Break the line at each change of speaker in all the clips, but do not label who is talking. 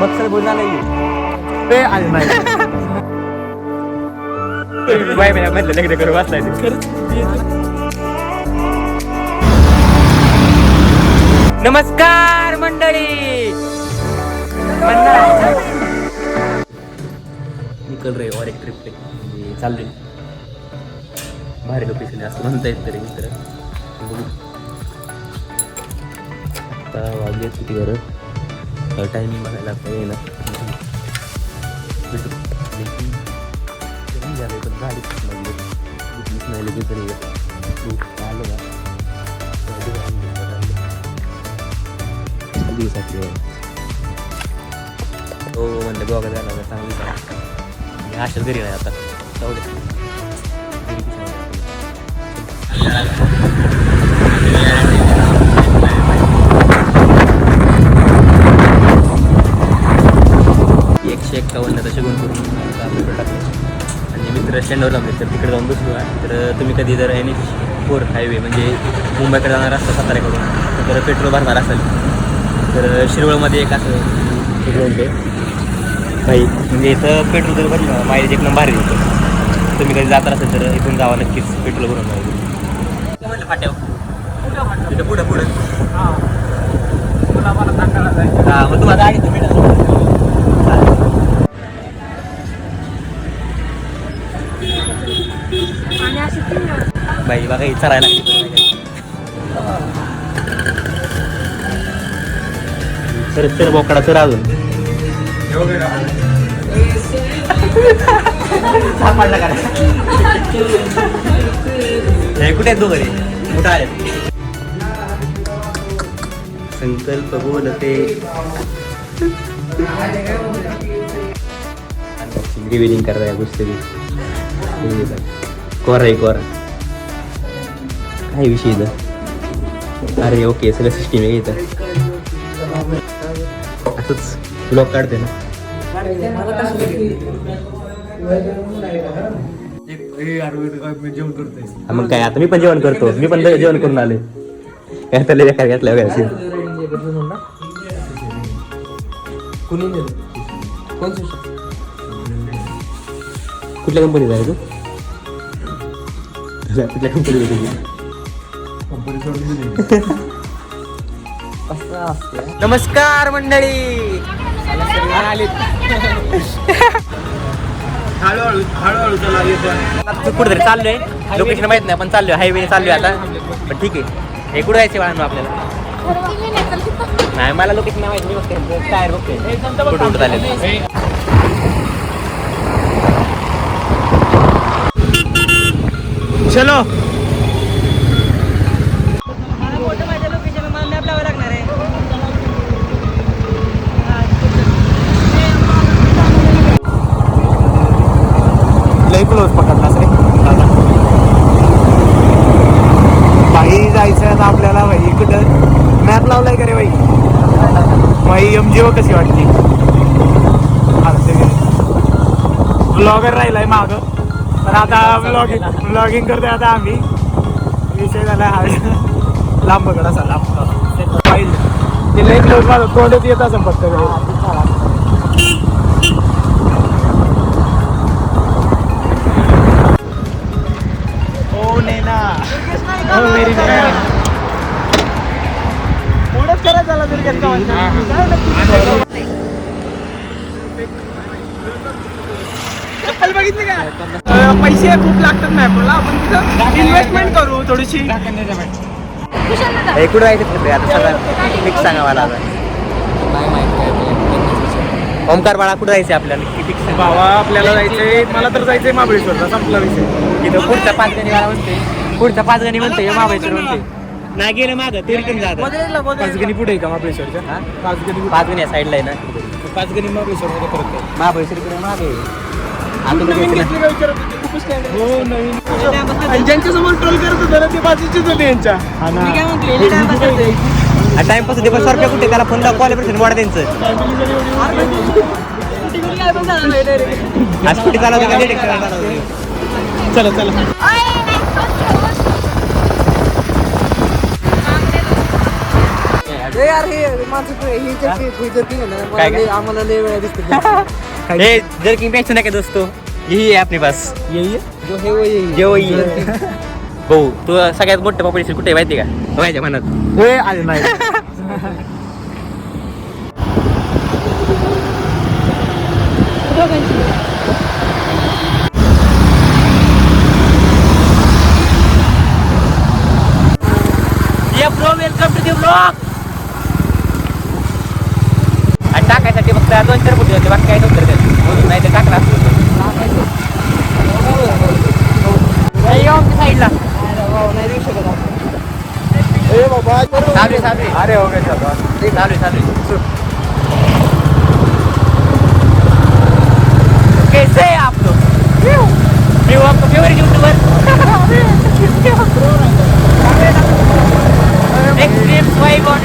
मग बोलणार नाही. ते आले नाही. बाय बाय म्हटलं लग्न करू वाचलाय नमस्कार मंडळी. निकल रे और एक ट्रिप पे चाललोय. भारी लोकेशन असं म्हणता येत तरी मित्र. आता वाजले किती बरं? टायमिंग बघायला आता येईना. कमी झालं तर. गाडी नाही लगेच तरी तू का दिवसाची हो म्हणलं गोवा जायला का चांगली अशाच घरी नाही आता. जाऊ दे. एक्कावन्न तसे गुण करून पेट्रोल टाकलं आणि मित्र स्टँडवर लावले तर तिकडे जाऊन बसलो आहे. तर तुम्ही कधी जर एन एच फोर हायवे म्हणजे मुंबईकडे जाणार असता साताऱ्याकडून तर पेट्रोल भरणार असेल. तर शिरवळमध्ये एक असं रोड आहे काही म्हणजे इथं पेट्रोल जर भरलं मायलेज एक नंबर भारी देतो तुम्ही कधी जाणार असेल तर इथून जावा नक्कीच पेट्रोल भरून फाट्यावर. तिथं पुढं पुढं. हां मग तुम्हाला चरायला सर सर बोकडा सर अजून. सापडला का हे कुठे आहेत दोघे कुठं आले? संकल्प बोलते. रिव्हिलिंग करता या गोष्टी कोरा आहे कोरा. काय विषय इथं? अरे ओके सगळं सिस्टीम आहे इथं. असंच ब्लॉग काढते ना. मग काय आता मी पण जेवण करतो. मी पण जेवण करून आले काय तर लय काय घेतलं
कुणी
कुठल्या कंपनीत आहे तू? कुठल्या कंपनीत
सोडून दिली
नमस्कार मंडळी.
हळूहळू हळूहळू चला येतो
कुठेतरी चाललोय. लोकेशन माहीत नाही पण चाललोय. हायवे चाललोय आता. पण ठीक आहे. हे कुठं जायचं बाळांनो आपल्याला? नाही मला लोकेशन नाही माहिती. मी बघते टायर बघते कुठं कुठं चालले चलो लय क्लोज पकडलास रे
बाई जायचं आता आपल्याला बाई कुठं मॅप लावलाय का रे बाई बाई कशी वाटते ब्लॉगर राहिलाय माग. तर आता ब्लॉगिंग ब्लॉगिंग करतोय आता आम्ही. विषय झाला हा. लांब पकड असा लांब पाहिजे ते एक लोक माझं तोंडच येत असं फक्त चप्पल बघितली का अं, पैसे खूप लागतात मॅपला आपण तिथं इन्व्हेस्टमेंट करू थोडीशी.
हे कुठं जायचं फिरतोय आता सगळं फिक्स सांगा मला ओमकार बाळा कुठं जायचं आपल्याला? सांगा
बाबा आपल्याला जायचंय मला तर जायचंय महाबळेश्वरला. संपला विषय.
तिथं पुढचा पाच गणी मला म्हणते पुढचा पाच गणी म्हणते महाबळेश्वर म्हणते नाही गेलं मागं ते रिटर्न जात.
पाच गणी पुढे आहे का महाबळेश्वरच्या
हा?
पाच गणी
पाच गणी साईडला आहे ना.
पाच गणी महाबळेश्वर मध्ये परत
महाबळेश्वर इकडे मागे. आता कुठं
नवीन
जायचं
घेतली का विचारत होते? खूपच stand आहे. हो नवीन. आणि ज्यांच्या समोर ट्रोल करत होते ना ते बाजूचेच होते यांच्या. हा ना.
ना? टाइमपास होते पण सरप्या कुठे? त्याला फोन कॉल पर्सेंट वाढ त्यांचं. आज कुठे चालवतं का?
चला चला.
ए यार हे हे ही ही आहे ना
काय
मला
काय?
लय- आम्हाला लय वेळा दिसते
ए जर्किंग यही आहे अपने पास।
जो हे वो ये
जे वही भाऊ तू सगळ्यात मोठं पॉप्युलेशन कुठे आहे माहिती आहे का? माझ्या मनात.
होय आले नाही.
ये bro welcome to the blog आणि टाकायसाठी फक्त दोन चार फुटे होते बाकी काय नव्हतं त्यात. म्हणून नाही तर टाकला असतो साईडला चालू आहे.
अरे हो
आहे, चालू आहे. कैसे है आप लोग मैं आपका फेवरेट यूट्यूबर एक्सट्रीम स्वाइब ऑन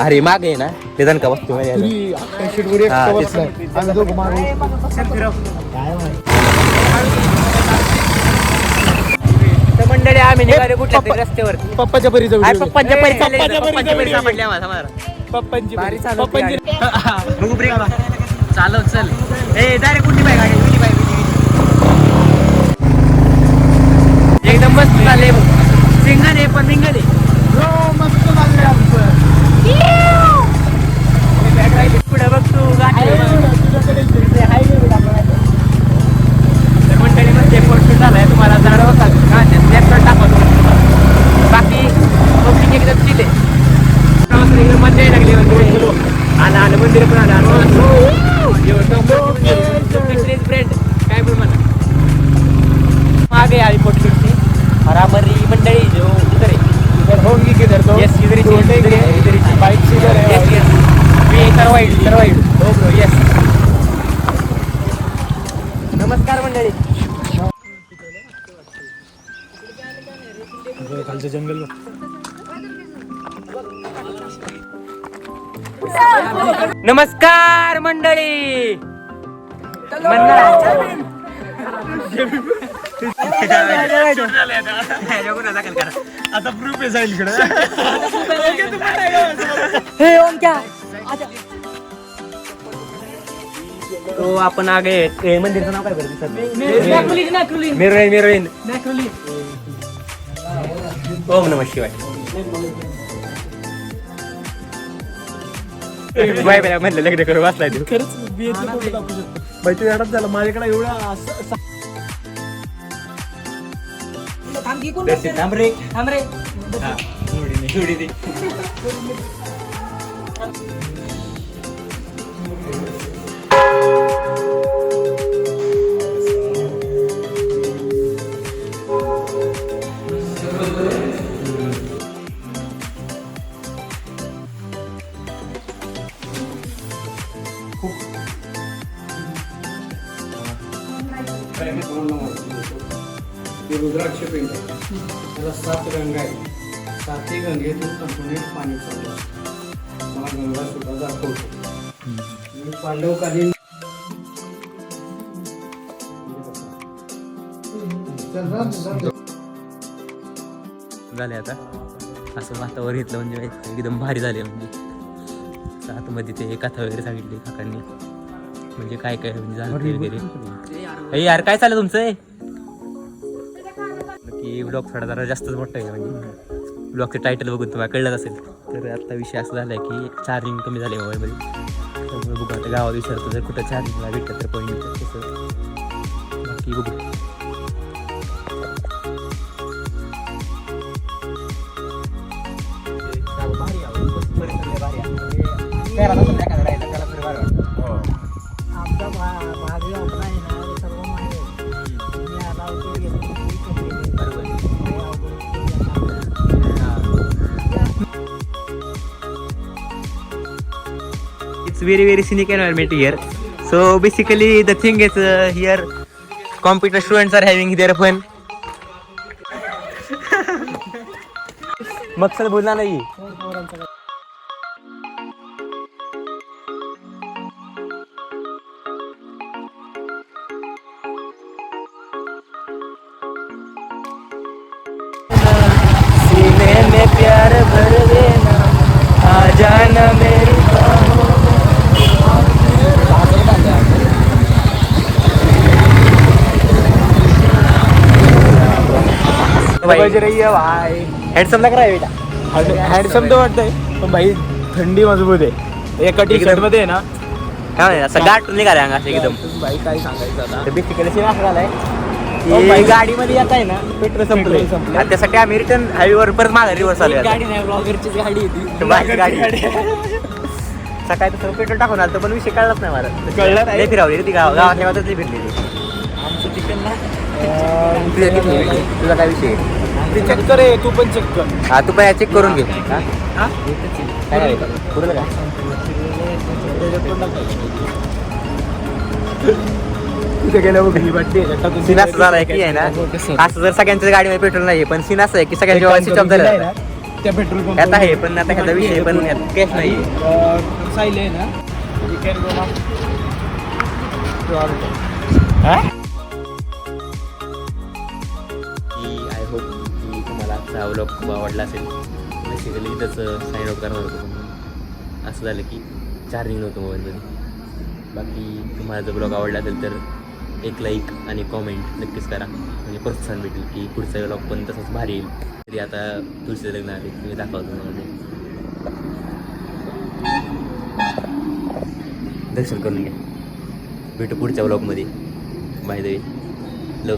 अरे मागे आहे ना? ते का आहे.
दोघं मागे
तर मंडळी आम्ही निघाले कुठल्या तरी रस्त्यावर
पप्पाच्या परी जाऊ
पप्पांच्या परी
पप्पाच्या परी. पप्पांची परी. पप्पांची
बघू ब्रेक चालव चल. ए डायरेक्ट कुठली आहे कुठली बाईक एकदम मस्त चालले सिंगल पण सिंगल
हो, मस्त चाललंय आमचं.
पुढे बघ तू तर झालाय तुम्हाला जरा होता का लॅपटॉप बाकी पब्लिक एकदम चिले एकदम मजा लागली आला आलं मंदिर पण आलं फ्रेंड काय बोल म्हणा मागे आली फोटोशूटची हरामरी मंडळी जो इधर आहे
इधर होंगी किधर तो?
Yes, इधर ही चाहिए, इधर ही, इधर ही चाहिए.
बाइक से इधर है
येस येस मी सर्वाईड सर्वाईड हो ब्रो येस नमस्कार मंडळी।
खालचं जंगल
नमस्कार मंडळी।
आता प्रूफ आहे जाईल इकडे.
तो आपण आगे ए, मंदिरचं नाव काय बरं मिरोईन. मिरोईन ओम नम शिवाय. बाय बाय म्हणलं लग्न करू वाचलाय तू.
खरंच तू येणार झाला. माझ्याकडे एवढा असं- असं-
थांब रे थांब रे
ते रुद्राक्ष पिंड. आहे. त्याला सात गंगा आहेत. सातही गंगेतून कंटिन्यू पाणी चालू मला गंगा सुद्धा दाखवतो पांडवकालीन
झाले आता. असं वातावरण घेतलं म्हणजे एकदम भारी झाले म्हणजे. आतमध्ये ते कथा वगैरे सांगितली काकांनी. म्हणजे काय काय म्हणजे झालं वगैरे. यार काय चाललं तुमचं? की ब्लॉग थोडा जरा जास्तच मोठा आहे म्हणजे ब्लॉगचं टायटल बघून तुम्हाला कळलं असेल. तर आता विषय असा झाला आहे की चार्जिंग कमी झाले मोबाईलमध्ये त्यामुळे बघू आता गावात विचारतो जर कुठं चार्जिंगला भेटलं तर पॉईंट तसं. बाकी बघू. भारी आहे, very very scenic environment here so basically the thing is uh, here computer students are having their fun मकसद बोलना नाही सीने में प्यार भर देना आ जाना मेरी
बज रही है भाई.
हँडसम लग रहा है बेटा?
हँडसम तर वाटतंय पण भाई थंडी मजबूत आहे. एका टी शर्टमध्ये ना.
काय म्हणे असं गाठ निघाले अंगात एकदम.
भाई काय सांगायचं आता. गाडीमध्ये येत आहे ना
पेट्रोल. आणि त्यासाठी आम्ही रिटर्न हायवेवर परत मागे रिव्हर्स आलो
गाडी नाही ब्लॉगरचीच गाडी होती
गाडी. सकाळी तसं पेट्रोल टाकून आलं पण विषय कळलाच नाही मला.
कळलं नाही?
फिरावली ती गाव. गावाच्या गावातच नाही फिरली ती.
आमचं तिकडनं
तुझा किती? तुझा काय विषय आहे?
ते चेक कर तू पण चेक कर.
हा तू पण चेक करून घे. हा?
हा?
काय आहे? पुरलं का
तिथे गेल्यावर भीती वाटते. त्याच्यातून
सीन असं झालाय की आहे ना? असं जर सगळ्यांच्या गाडीमध्ये पेट्रोल नाही पण सीन असं आहे की सगळ्यांच्या स्विच ऑफ झालं
ना, त्या पेट्रोल पंप
यात आहे पण आता ह्याचा विषय पण कॅश नाही
साईल आहे ना
हा व्लॉग खूप आवडला असेल. बेसिकली इथंच साईन आउट करणार होतो असं झालं की चार्जिंग नव्हतं मोबाईलमध्ये बाकी तुम्हाला जर ब्लॉग आवडला असेल तर एक लाईक आणि कॉमेंट नक्कीच करा. म्हणजे प्रोत्साहन भेटेल की पुढचा ब्लॉग पण तसंच भारी येईल. तरी आता तुळशीचं लग्न आले तुम्ही दाखवतो म्हणजे दर्शन करून घ्या. भेटू पुढच्या ब्लॉगमध्ये बाय द वे लव